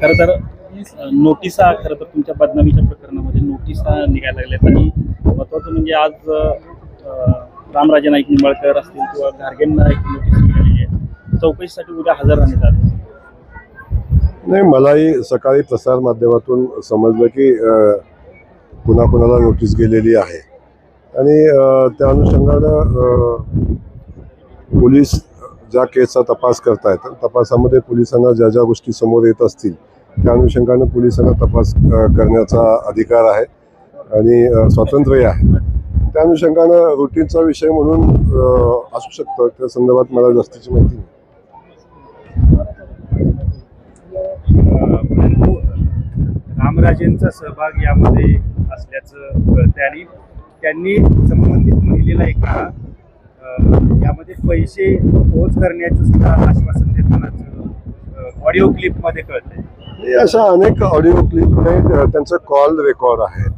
खरं तर नोटिसा खरं तर तुमच्या बदनामीच्या प्रकरणामध्ये नोटिसा निघायला लागल्यात आणि महत्वाचं म्हणजे आज रामराजे नाईक निंबाळकर असतील किंवा घारगेंना एक नोटीस निघालेली आहे चौकशीसाठी उद्या हजर राहण्यात आले. नाही मलाही सकाळी प्रसार माध्यमातून समजलं की अ, कुणाकुणाला नोटीस गेलेली आहे. आणि त्या अनुषंगानं पोलीस ज्या केसचा तपास करतायत तपासामध्ये पोलिसांना ज्या ज्या गोष्टी समोर येत असतील त्या अनुषंगानं पोलिसांना तपास करण्याचा अधिकार आहे आणि स्वातंत्र्य आहे. त्या अनुषंगानं रुटीनचा विषय म्हणून असू शकतं. त्या संदर्भात मला जास्तीची माहिती नाही. परंतु रामराजेंचा सहभाग यामध्ये असल्याचं कळतंय आणि त्यांनी संबंधित महिलेला एका यामध्ये पैसे पोच करण्याचं सुद्धा आश्वासन देतानाच ऑडिओ क्लिपमध्ये कळतंय. हे अशा अनेक ऑडिओ क्लिपने त्यांचं कॉल रेकॉर्ड आहेत.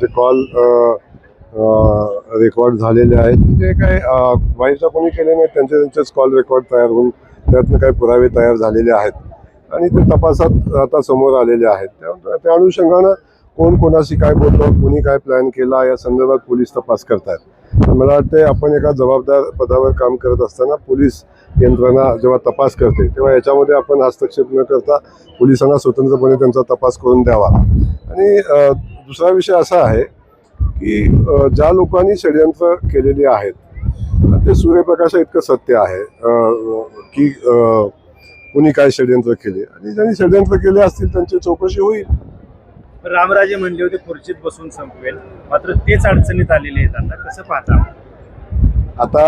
जे कॉल रेकॉर्ड झालेले आहेत. जे काय वाईटचा कोणी केले नाही त्यांचे त्यांचेच कॉल रेकॉर्ड तयार होऊन त्यातनं काही पुरावे तयार झालेले आहेत. आणि ते तपासात आता समोर आलेले आहेत. त्या त्या अनुषंगानं कोण कोणाशी काय बोलतं कोणी काय प्लॅन केला या संदर्भात पोलीस तपास करतात मला वाटते आपण एका जबाबदार पदावर काम करत असताना पोलीस यंत्रणा जेव्हा तपास करते तेव्हा याच्यामध्ये आपण हस्तक्षेप न करता पोलिसांना स्वतंत्रपणे त्यांचा तपास करून द्यावा. आणि दुसरा विषय असा आहे की ज्या लोकांनी षडयंत्र केलेली आहेत ते सूर्यप्रकाशा इतकं सत्य आहे की कुणी काय षडयंत्र केले. आणि ज्यांनी षडयंत्र केले असतील त्यांची चौकशी होईल. रामराजे म्हणले होते खुर्चीत बसून संपवेल. मात्र तेच अडचणीत आलेले आहेत आता. कसं पाहता आता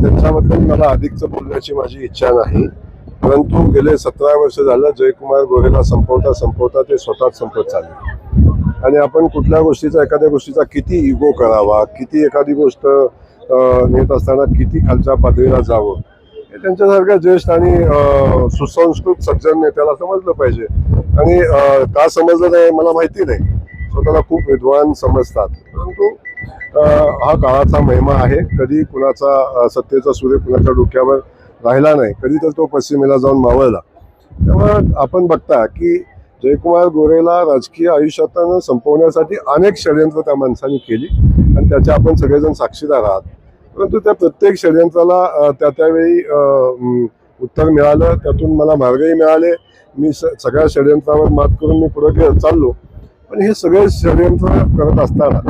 त्यांच्याबद्दल मला अधिकचं बोलण्याची माझी इच्छा नाही. परंतु गेले सतरा वर्ष झालं जयकुमार गोरेला संपवता संपवता ते स्वतःच संपत चालले. आणि आपण कुठल्या गोष्टीचा एखाद्या गोष्टीचा किती इगो करावा किती एखादी गोष्ट नेत असताना किती खालच्या पातळीला जावं त्यांच्यासारख्या ज्येष्ठ आणि सुसंस्कृत सज्जन नेत्याला समजलं पाहिजे. आणि का समजलं नाही मला माहिती नाही. स्वतःला खूप विद्वान समजतात. परंतु हा काळाचा महिमा आहे. कधी कुणाचा सत्तेचा सूर्य कुणाच्या डोक्यावर राहिला नाही कधी तर तो पश्चिमेला जाऊन मावळला. त्यामुळे आपण बघता की जयकुमार गोरेला राजकीय आयुष्यातनं संपवण्यासाठी अनेक षडयंत्र त्या माणसाने केली. आणि त्याच्या आपण सगळेजण साक्षीदार आहात. परंतु त्या प्रत्येक षडयंत्राला त्या त्यावेळी उत्तर मिळालं. त्यातून मला मार्गही मिळाले. मी स सगळ्या षडयंत्रावर मात करून मी पुढे चाललो. पण हे सगळे षडयंत्र करत असताना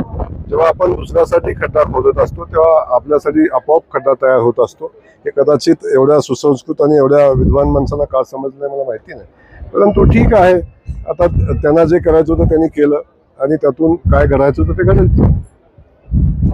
जेव्हा आपण दुसऱ्यासाठी खड्डा खोदत असतो तेव्हा आपल्यासाठी आपोआप खड्डा तयार होत असतो. हे कदाचित एवढ्या सुसंस्कृत आणि एवढ्या विद्वान माणसाला का समजलं मला माहिती नाही. परंतु ठीक आहे. आता त्यांना जे करायचं होतं त्यांनी केलं आणि त्यातून काय घडायचं होतं ते घडेल.